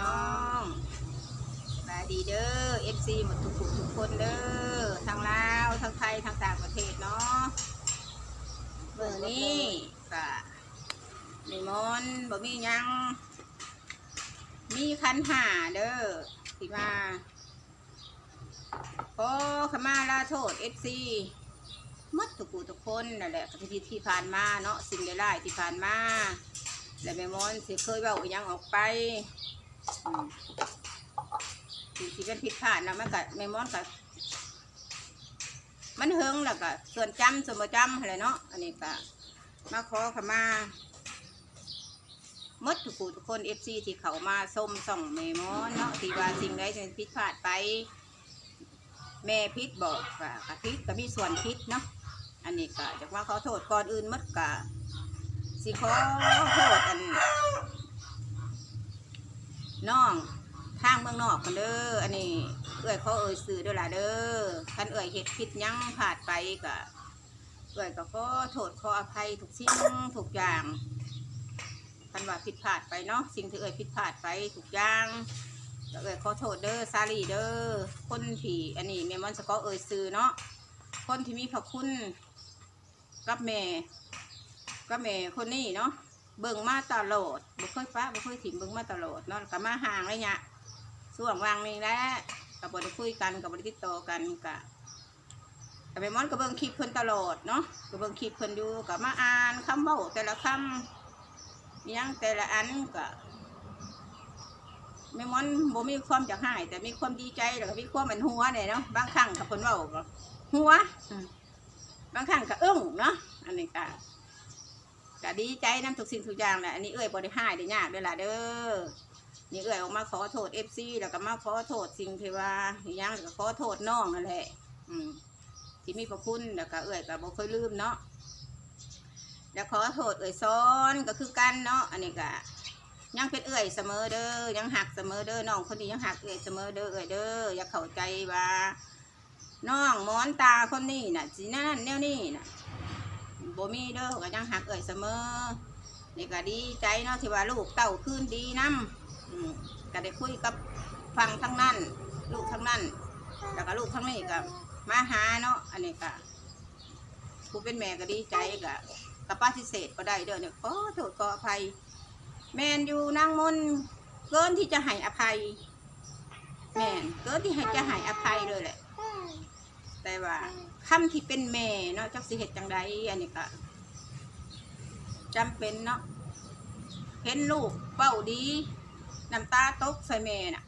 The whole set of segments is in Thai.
น้องสบาดีเด้อ FC หมดทุกผู้ทุกคนเด้อทางลาวทางไทยทางต่างประเทศเนาะเมื่อนี้ก็ในมอนบ่มียัง มีคันหาเด้อที่มาขอขมาลาโทษ FC หมัดทุกผู้ทุกคนนั่นแหละกับที่ที่ผ่านมาเนาะสิ่งร้ายๆที่ผ่านมาและแม่มอนสิเคยเบาอิหยังออกไป ที่เป็นผิดพลาดนะมันก็แม่มอนก็มันเฮงแล้วก็ส่วนจำส่วนประจำอะไรเนาะอันนี้ก็มาขอขมามดทุกผู้ทุกคนเอฟซีที่เขามาส้มส่องแม่มอนเนาะที่ว่าสิ่งใดที่เป็นผิดพลาดไป แม่พิษบอกว่าก็พิษก็มีส่วนพิษเนาะอันนี้ก็จากว่าเขอโทษก่อนอื่นมดก็สิขอโทษอัน น้องทางเมืองนอกกันเด้ออันนี้ เอ่ยเขาเอ่ยสื่อเด้อล่ะเด้อคันเอ่ยเฮ็ดผิดหยังผาดไปก็เอ่ยก็ขอโทษขออภัยทุกสิ่งทุกอย่างคันว่าผิดพลาดไปเนาะสิ่งที่เอ่ยผิดพลาดไปทุกอย่างก็เอ่ยขอโทษเด้อซาลีเด้อคนที่อันนี้แม่มอนสก็เอ่ยสื่อเนาะคนที่มีพระคุณกับแม่ก็แม่คนนี้เนาะ เบิ่งมาตลอดบ่เคยฟ้าบ่เคยถิ่มเบิ่งมาตลอดเนาะก็มาห่างเลยเนี่ยส่วงวางนี่แหละก็บ่ได้คุยกันก็บ่ได้ติดต่อกันก็ก็แม่มอนก็เบิ่งคลิปเพิ่นตลอดเนาะก็เบิ่งคลิปเพิ่นอยู่ก็มาอ่านคำเว้าแต่ละคำอิหยังแต่ละอันก็แม่มอนบ่มีความอยากให้แต่มีความดีใจแล้วก็มีความมันหัวเนี่ยเนาะบางครั้งก็เพิ่นเว้าก็หัวอืมบางครั้งก็อึ้งเนาะอันนี้ก็ ก็ดีใจน้ำทุกสิ่งทุกอย่างแหละอันนี้เอ้ยบริหารได้ยากเด้ล่ะเด้อนี่เอ้ยออกมาขอโทษเอฟซีแล้วก็มาขอโทษสิ่งที่ว่าอหยังแล้วก็ขอโทษน้องนั่นแหละ อืมที่มีพระคุณแล้วก็เอ้ยก็บ่เคยลืมเนาะแล้วขอโทษเอ้ยซ้อนก็คือกันเนาะอันนี้ก็ยังเป็นเอ้ยเสมอเด้อยังหักเสมอเด้อน้องคนนี้ยังหักเอ้ยเสมอเด้อเอ้ยเด้ออย่าเข้าใจว่าน้องมอนตาคนนี้น่ะสินั่นแนวนี้น่ะ บ่มีเด้อก็ยังหักเอ่ยเสมอนี่ก็ดีใจเนาะที่ว่าลูกเต้าคืนดีน้ำก็ได้คุยกับฟังทั้งนั้น ลูกทั้งนั้นแล้วก็ลูกทั้งนี้ก็มาหาเนาะอันนี้ก็ผู้เป็นแม่ก็ดีใจก็กับป้าทิเศษก็ได้เด้อเนี่ยขอโทษขออภัย แมนอยู่นางมนเกินที่จะให้อภัย แมนเกินที่จะให้อภัยเลยแหละแต่ว่า คำที่เป็นแม่เนาะจักสิเหตุจังใดอันนี้ก็จำเป็นเนาะเห็นลูกเบ้าดีน้ำตาตกใส่แม่น่ะ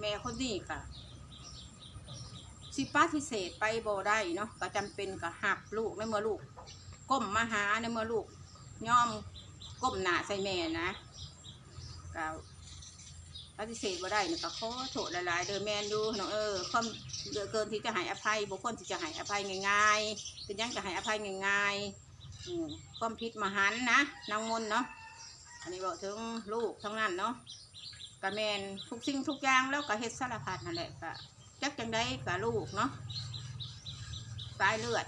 แม่คนนี้ก็สิป้าทิเศษไปบ่ได้เนาะก็จำเป็นก็หักลูกในเมื่อลูก ก้มมาหาในเมื่อลูกย่อมก้มหน้าใส่แม่นะก็ ปฏิเสธบ่ได้นี่ยก็ขอโทษหลายๆเด้อแมนดูน้องเออความเหลือเกินที่จะให้อภัยบุคคลที่จะให้อภัยง่ายๆเป็นยังจะให้อภัยง่ายๆอืมความผิดมหันต์นะนางมนเนาะอันนี้บอกถึงลูกทั้งนั้นเนาะก็แมนทุกสิ่งทุกอย่างแล้วก็เฮ็ดสารพัดนั่นแหละก็จักจังได้กับลูกเนาะสายเลือด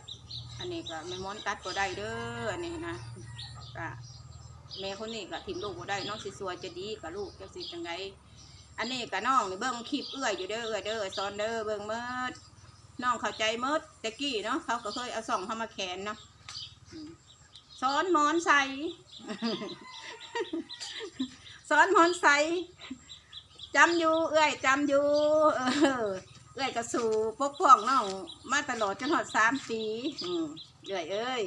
อันนี้ก็แม่มอนตัดก็ได้เด้ออันนี้นะก็แม่คนนี้ก็ถิ่มลูกก็ได้น้องสิสวยจะดีกับลูกจักสิจังได อันนี้กับน้องนี่เบิ่งคลิปเอื้อยอยู่เด้อเอื้อยเด้อซอนเด้อเบิ่งเมิดน้องเข้าใจเมิดตะกี้เนาะเขาก็เคยเอาส่องเข้ามาแขนเนาะอืมสอนหมอนใส่สอนหมอนใสจำอยู่ เอื้อยจำอยู่ เออเอื้อยก็สู่ปกป้องน้องมาตลอดจนหอดสามปีเอื้อยเอ้ย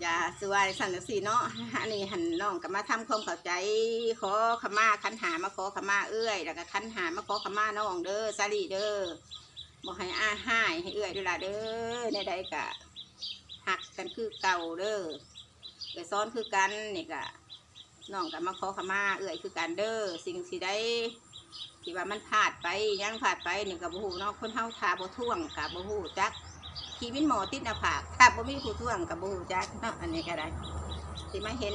อย่าสวยสันนิสีเนาะอันนี้หันน้องก็มาทำความเข้าใจขอขมาคันหามาขอขมาเอื้อย แล้วก็คันหามาขอขมาน้องเด้อซาลีเด้อบอกให้อาห้ายให้เอื้อยด้วยล่ะเด้อในใดกะหักกันคือเก่าเด้อเอื้อยซ้อนคือกันนี่กะน้องก็มาขอขมา เอื้อยคือกันเด้อสิ่งสิได้ที่ว่ามันพลาดไปยังพลาดไปนี่กับบูฮูเนาะคนเฮาทาบ่ท่วงกับบูฮูจัก ขีวินหมอติดหน้าผากถ้าบ่มีผู้ท่วงกับบ่ฮู้จักเนาะอันนี้ก็ได้สิมาเห็น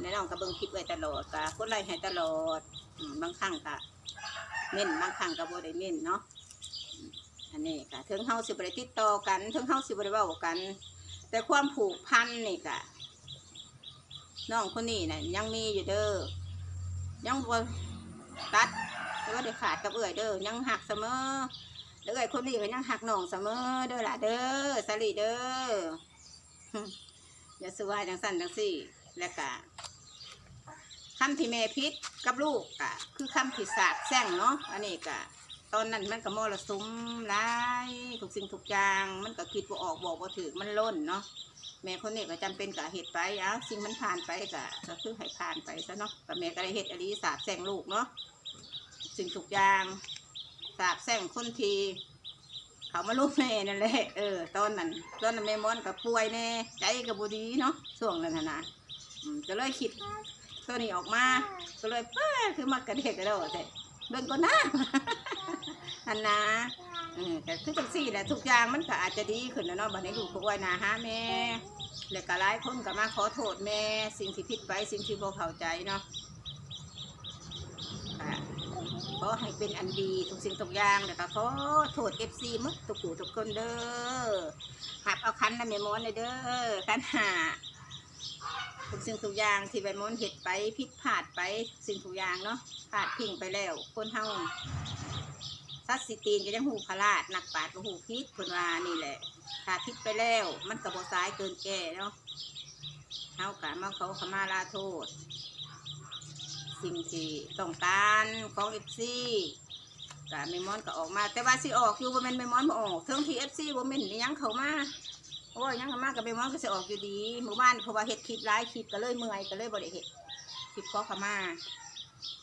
ในน้องก็เบิ่งคลิปไว้ตลอดก็กดไลค์ให้ตลอดอืมบางครั้งก็เม่นบางครั้งก็บ่ได้เม่นเนาะอันนี้ก็ถึงเฮาสิบ่ได้ติดต่อกันถึงเฮาสิบ่ได้เว้ากัน แต่ความผูกพันนี่ก็น้องคนนี้น่ะยังมีอยู่เด้อยังยังบ่ตัดแล้วก็ได้ขาดกับเอื่อยเด้อยังหักเสมอ แล้อื่อยคนนี้ก็ยังหักหน่องเสมอเด้อล่ะเด้อสลีเด้ออย่าสว่าจังสั่นจังสี่ แล้วก็คำที่แม่พิษกับลูกก็คือคำที่สาบแซงเนาะอันนี้ก็ตอนนั้นมันก็มรสุมร้ายทุกสิ่งทุกอย่างมันก็คิดว่าออกบอกว่าถือมันล้นเนาะแม่คนนี้ก็จำเป็นกับเหตุไปอ้าสิ่งมันผ่านไปก็ก็คือให้ผ่านไปซะเนาะแต่แม่ก็ได้เหตุอดีสาบแซงลูกเนาะสิ่งทุกอย่าง สาบแซงคนที เขามาลูกแม่นั่นแหละเออตอนนั้นตอนนั้นแม่มอนกับป่วยแน่ใจกับบดีเนาะช่วงนั้นน่ะนะอืมก็เลยคิด ตัวนี้ออกมา ก็เลยเป้อคือมักระเด็กกระโดดแต่เบิ่งก็น่า อันนะเออแต่คือจังสี่แหละทุกอย่างมันก็อาจจะดีขึ้นนะเนาะบัดนี้ลูกก็ไว้นาหาแม่แล้วก็หลายคนก็มาขอโทษแม่สิ่งที่ผิดไปสิ่งที่บ่เข้าใจเนาะ อให้เป็นอันดีทุกสิ่งทุกอย่างแล้วก็ขอโทษเอฟซีมึกทุกผู้ทุกคนเด้อหับเอาคันนะแม่มอนเลยเด้อคันหาทุกสิ่งทุกอย่างที่ใบมอนเห็ดไปผิดพลาดไปสิ่งทุกอย่างเนาะพลาดพิงไปแล้ว คนเฮาสัตว์สิตีนก็ยังหูพลาดนักปาดก็หูพิษคนว่านี่แหละถ้าคิดไปแล้ว มันกับบซ้ายเกินแก่เนาะเฮากะมาเขาขมาลาโทษ สิ่งที่ต้องการของเอฟซีกะเมมอนก็ออกมา แต่ว่าสิออกอยู่บ่แม่นเมมอนบ่ออกเทิงที่เอฟซีบ่แม่นอิหยังเขามาโอ้ยยังเขามากับเมมอนก็สิออกอยู่ดีหมู่บ้านเพราะว่าเฮ็ดคลิปหลายคลิปก็เลยเมื่อยก็เลยบ่ได้เฮ็ดคลิปขอขามา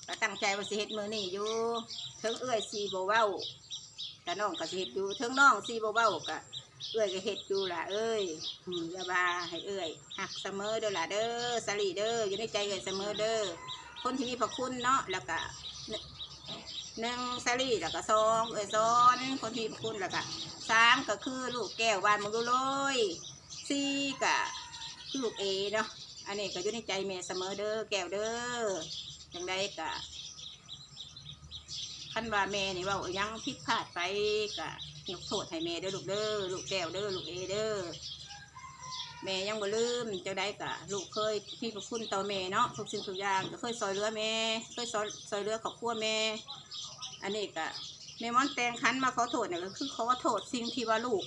ก็ตั้งใจว่าสิเฮ็ดมื้อนี้อยู่เทิงเอื้อยซีบ่เว้าแต่น้องก็สิเฮ็ดอยู่เทิงน้องซีบ่เว้าก็เอ้ยก็เฮ็ดอยู่ล่ะเอ้ยอืมอย่าบาให้เอ้ยหักเสมอเด้อล่ะเด้อสลีเด้ออยู่ในใจเอ้ยเสมอเด้อ คนที่มีพระคุณเนาะแล้วก็หนึ่งหนึ่งสลีแล้วก็สองเอ้ยซ้อนคนที่มีพระคุณแล้วก็สามก็คือลูกแก้ววานมึงดูเลยสี่ก็ลูกเอเนาะอันนี้ก็อยู่ในใจแม่เสมอเด้อแก้วเด้อจังใดก็คันว่าแม่นี่ว่ายังผิดพลาดไปก็ยกโทษให้แม่เด้อลูกเด้อลูกแก้วเด้อลูกเอเด้อ แม่ยังบ่ลืมเจ้าได้กะลูกเคยพี่ประคุณต่อแม่เนาะทุกสิ่งทุกอย่างก็เคยซอยเรือแม่เคยซอยซอยเรือครอบครัวแม่ อันนี้กะแม่มอนแตงคันมาขอโทษเนี่ยก็คือขอโทษสิ่งที่ว่าลูก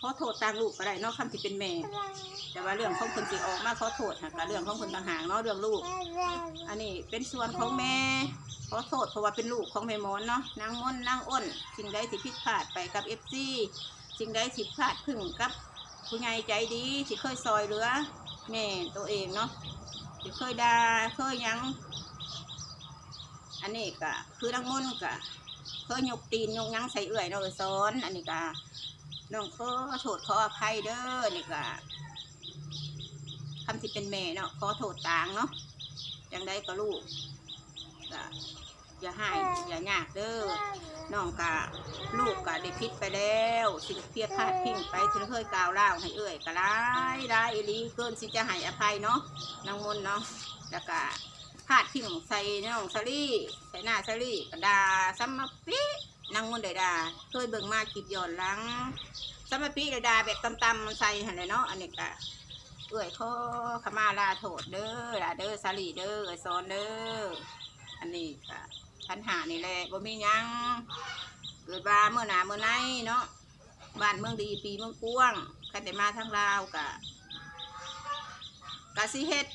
ขอโทษตางลูกก็ได้เนาะคำที่เป็นแม่ แต่ว่าเรื่องของคนสิออกมาขอโทษหักเรื่องของคนต่างหากเนาะเรื่องลูก อันนี้เป็นส่วนของแม่ขอโทษเพราะว่าเป็นลูกของแม่มอนเนาะนางมอนนางอ้นสิ่งใดที่ผิดพลาดไปกับเอฟซีสิ่งใดที่พลาดพึ่งกับ ผู้ใหญ่ใจดีที่เคยซอยเหลือแม่ตัวเองเนาะที่เคยด่าเคยยัง อันนี้ก็คือนางมุนก็เคยยกตีนยกยังใส่เอื่อยเนาะเอ้ยซ้อน อันนี้ก็น้องขอโทษขออภัยเด้อนี่ก็คำที่เป็นแม่เนาะขอโทษต่างเนาะจังใดก็ลูกก็อย่าให้อย่ายากเด้อ น้องกะลูกกะได้พิษไปแล้วสิเพียรพาดพิงไปที่เคยกล่าวเล่าให้เอ่ยก็ร้ายร้ายอีลีเกินสิจะให้อภัยเนาะนางมนเนาะแล้วก็พาดพิงใส่น้องซาลี่ใส่หน้าซาลี่ก็ด่าซัมมาปีนางมนต์ได้ดาเคยเบิ่งมาคลิปย้อนหลังซัมมาปีได้ดาแบบตำๆใส่หันเลยเนาะอันนี้ก็เอ่ยข้อขมาลาโทษเด้อล่ะเด้อซาลี่เด้อเอ่ยสอนเด้ออันนี้ก็ ปัญหานี่แหละบ่มีหยัง เกิดว่าเมื่อหนาเมื่อไหนเนาะบ้านเมืองดีปีเมืองกว้างใครได้มาทางลาวกะกะสิเฮ็ด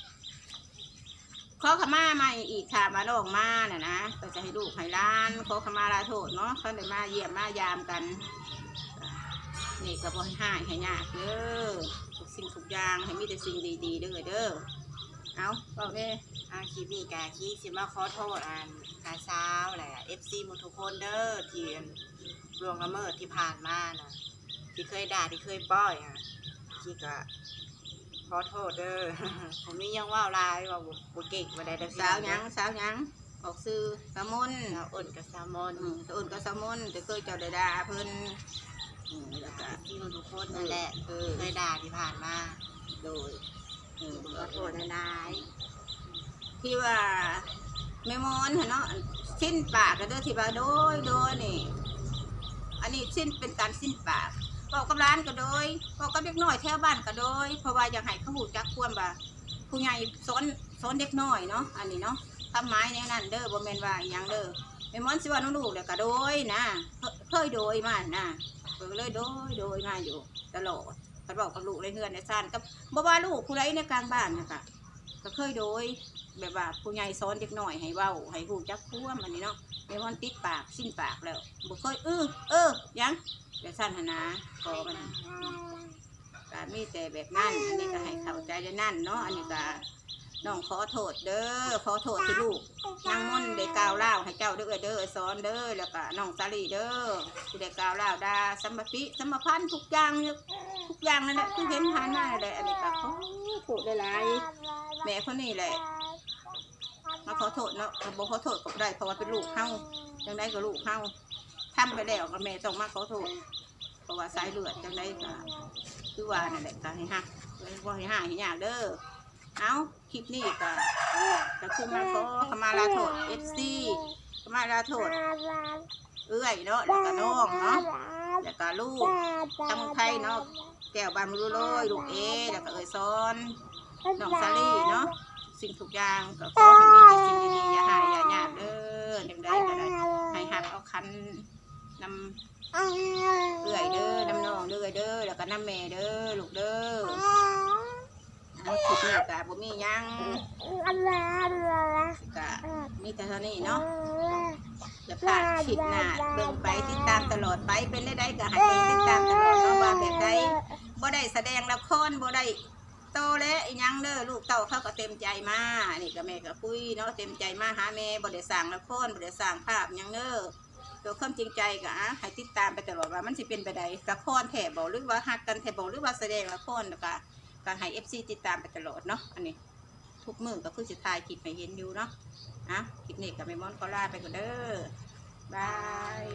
ขอขมาใหม่อีกค่ะมาลองมาน่ะนะก็จะให้ลูกให้ล้านขอขมาลาโทษเนาะเขาได้มาเยี่ยมมายามกัน นี่ก็บ่ให้ห้ายให้ยากเด้อทุกสิ่งทุกอย่างให้มีแต่สิ่งดีๆเด้อเด้อเอาบอกเด้ อาคลิปนี้กาคีสิมาขอโทษอันกาเช้าแหละเอฟซีมุทุกคนเด้อที่ล่วงละเมิดที่ผ่านมานะที่เคยด่าที่เคยป้อยอะที่ก็ขอโทษเด้อ ผมนี่ยังว่าวลายว่าบ่บ่เก่งมาได้เด้อพี่สาวหยังสาวหยังออกซื้อสามุนสาวอ่อนกับสาวมอนอืมสาวอุ่นก็สามุนแต่เคยเจ้าได้ดาเพิ่นอืมแล้วก็ที่มุทุกคนนั่นแหละเออเคยด่าที่ผ่านมา โดยเออขอโทษนะนาย ที่ว่าแม่มอนเนาะสิ้นปากก็เด้อที่ว่าโดยโดยนี่ อันนี้สิ้นเป็นการสิ้นปากบอกกับร้านก็โดยบอกกับเด็กน้อยแถวบ้านก็โดย เพราะว่าอยากให้เขาหูจักควรว่าผู้ใหญ่สอนสอนเด็กน้อยเนาะอันนี้เนาะทำไม้แนวนั้นเด้อบ่แม่นว่าอหยังเด้อแม่มอนสิว่าน้องลูกเดี๋ยวก็โดยนะเคยโดยมานะเพิ่นก็เลยโดยโดยมาอยู่ตลอดเพิ่นบอกกับลูกในเฮือนในซานกับบ่ว่าลูกผู้ใดในกลางบ้านน่ะค่ะก็เคยโดย แบบว่าผู้ใหญ่สอนเด็กน้อยให้เว้าให้ฮู้จักความอันนี้เนาะแม่มอนติดปากสิ้นปากแล้วบ่เคยเออเออยังแต่ซ่านหนนะพอมันก็มีแต่แบบนั้นอันนี้ก็ให้เข้าใจในนั่นเนาะอันนี้ก็น้องขอโทษเด้อขอโทษที่ลูกนางมนต์ได้กล่าวเล่าให้เจ้าเด้อเด้อสอนเด้อแล้วก็น้องสาลีเด้อที่ได้กล่าวเล่าดาสมปปิสมพันธ์ทุกอย่างเนี่ยทุกอย่างนั่นแหละคือเห็นผ่านหน้านั่นแหละอันนี้ก็ขอโทษหลายแม่คนนี้แหละ มาขอโทษเนาะก็บ่ขอโทษก็ได้เพราะว่าเป็นลูกเฮาจังได้ก็ลูกเฮาทำไปแล้วก็แม่ต้องมาขอโทษเพราะว่าสายเลือดจังไดก็คือว่านั่นแหละก็ให้ฮักเลยบ่ให้ห่างให้ยากเด้อเอาคลิปนี้ก็จะคือมาขอขมาลาโทษ FC ขมาลาโทษเอื้อยเนาะแล้วก็น้องเนาะแล้วก็ลูกทั้งไทยเนาะแก้วบานมรู้เลยลูกเอแล้วก็เอ้ยซ้อนน้องซาลี่เนาะ สิ่งทุกอย่างก็ขอให้มีแต่สิ่งดีๆอย่าหายอย่าหยาบเด้อจังได้ก็ได้ให้หักเอาคันนำเอื้อยเด้อนำน้องเด้อเด้อแล้วก็นำแม่เด้อลูกเด้อเอาคลิปนี้ก็บ่มียังก็มีแต่เท่านี้เนาะอย่าพลาดคลิปหน้าเบิ่งไปติดตามตลอดไปเป็นได้ๆก็ให้เบิ่งติดตามตลอดเนาะว่าแบบใดบ่ได้แสดงละครบ่ได้ โตแล้วอีหยังเด้อลูกเต้าเขาก็เต็มใจมานี่ก็แม่ก็คุยเนาะเต็มใจมาหาแม่บ่ได้สร้างละครบ่ได้สร้างภาพหยังเด้อตัวความจริงใจก็อะให้ติดตามไปตลอดว่ามันสิเป็นไปใดละครแท้บ่หรือว่าฮักกันแท้บ่หรือว่าแสดงละครก็ก็ให้ FC ติดตามไปตลอดเนาะอันนี้ทุกมือก็คือสิถ่ายคลิปให้เห็นอยู่เนาะอะคลิปนี้ก็แม่มอนขอลาไปก่อนเด้อบาย